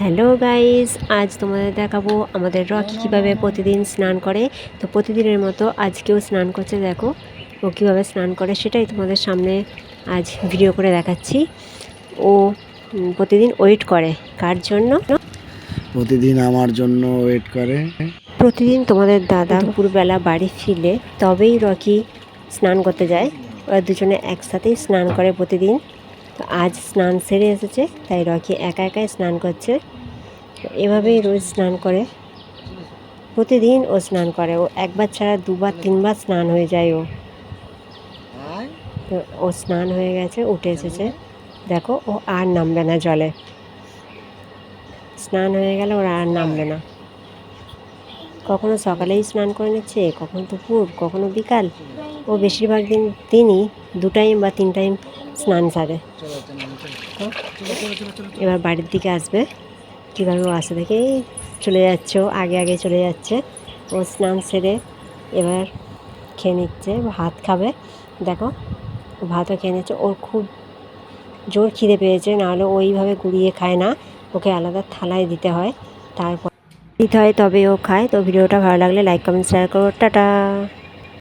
Hello guys আজ তোমাদের দেখাবো আমাদের রকি কীভাবে প্রতিদিন স্নান করে। তো প্রতিদিনের মতো আজকেও স্নান করছে দেখো। ও কীভাবে স্নান করে সেটাই তোমাদের সামনে আজ ভিডিও করে দেখাচ্ছি। ও প্রতিদিন ওয়েট করে কার জন্য? প্রতিদিন আমার জন্য ওয়েট করে। প্রতিদিন তোমাদের দাদা দুপুরবেলা বাড়ি ফিরলে তবেই রকি স্নান করতে যায়। ওরা দুজনে একসাথেই স্নান করে প্রতিদিন। তো আজ স্নান সেরে এসেছে, তাই রকি একা একাই স্নান করছে। এভাবেই রোজ স্নান করে। প্রতিদিন ও স্নান করে। ও একবার ছাড়া দুবার, তিনবার স্নান হয়ে যায় ও। ও স্নান হয়ে গেছে, উঠে এসেছে। দেখো, ও আর নামবে না জলে। স্নান হয়ে গেলে ওরা আর নামবে না। কখনো সকালেই স্নান করে নিচ্ছে, কখনো দুপুর, কখনো বিকাল। ও বেশিরভাগ দিন, দিনই দু টাইম বা তিন টাইম স্নান সারে। এবার বাড়ির দিকে আসবে। কীভাবে ও আসে দেখে চলে যাচ্ছে, ও আগে আগে চলে যাচ্ছে। ও স্নান সেরে এবার খেয়ে নিচ্ছে, ভাত খাবে। দেখো ভাতও খেয়ে নিচ্ছে। ওর খুব জোর খিদে পেয়েছে, নাহলে ওইভাবে গুড়িয়ে খায় না। ওকে আলাদা থালায় দিতে হয়। তারপর দিতে হয় তবে ও খায়। তো ভিডিওটা ভালো লাগলে লাইক কমেন্ট শেয়ার করো। টাটা!